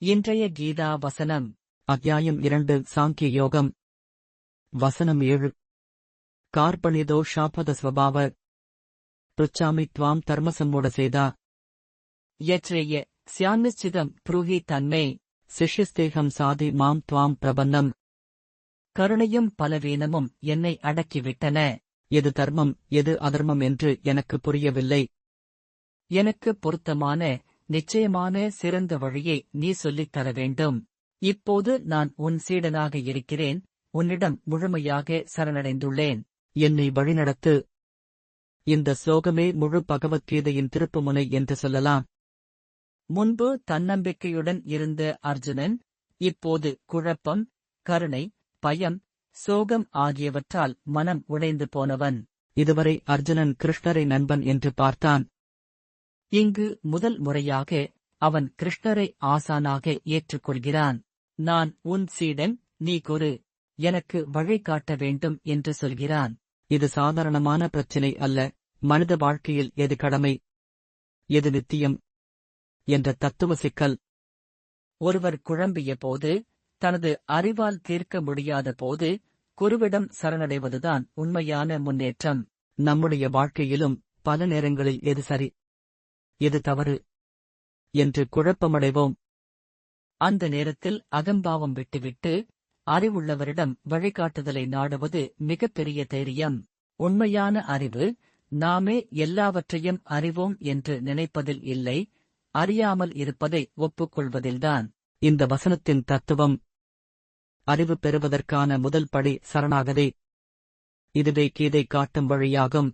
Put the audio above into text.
இன்றைய கீதா வசனம். அத்தியாயம் இரண்டு சாங்கிய யோகம் வசனம் ஏழு. கார்பணிதோ ஷாபத ஸ்வபாவ ருச்சாமி த்வாம் தர்மசம்மூடசேதா யத்ரேய சியாநிச்சிதம் புருகி தன்மே. சிஷ்யஸ்தேகம் சாதி மாம் த்வாம் பிரபன்னம் கருணையும் பலவீனமும் என்னை அடக்கிவிட்டன. எது தர்மம் எது அதர்மம் என்று எனக்கு புரியவில்லை. எனக்கு பொருத்தமான நிச்சயமான சிறந்த வழியை நீ சொல்லித் தர வேண்டும். இப்போது நான் உன் சீடனாக இருக்கிறேன். உன்னிடம் முழுமையாக சரணடைந்துள்ளேன். என்னை வழிநடத்து. இந்த ஸ்லோகமே முழு பகவத்கீதையின் திருப்புமுனை என்று சொல்லலாம். முன்பு தன்னம்பிக்கையுடன் இருந்த அர்ஜுனன் இப்போது குழப்பம் கருணை பயம் சோகம் ஆகியவற்றால் மனம் உடைந்து போனவன். இதுவரை அர்ஜுனன் கிருஷ்ணரை நண்பன் என்று பார்த்தான். இங்கு முதல் முறையாக அவன் கிருஷ்ணரை ஆசானாக ஏற்றுக்கொள்கிறான். நான் உன் சீடன் நீ குரு. எனக்கு வழிகாட்ட வேண்டும் என்று சொல்கிறான். இது சாதாரணமான பிரச்சினை அல்ல. மனித வாழ்க்கையில் எது கடமை? எது நித்தியம்? என்ற தத்துவ சிக்கல். ஒருவர் குழம்பிய போது தனது அறிவால் தீர்க்க முடியாத போது குருவிடம் சரணடைவதுதான் உண்மையான முன்னேற்றம். நம்முடைய வாழ்க்கையிலும் பல நேரங்களில் எது சரி? எது தவறு? என்று குழப்பமடைவோம். அந்த நேரத்தில் அகம்பாவம் விட்டுவிட்டு அறிவுள்ளவரிடம் வழிகாட்டுதலை நாடுவது மிகப்பெரிய தைரியம். உண்மையான அறிவு நாமே எல்லாவற்றையும் அறிவோம் என்று நினைப்பதில் இல்லை அறியாமல் இருப்பதை ஒப்புக்கொள்வதில்தான். இந்த வசனத்தின் தத்துவம் அறிவு பெறுவதற்கான முதல் படி சரணாகதே. இதுவே கீதை காட்டும் வழியாகும்.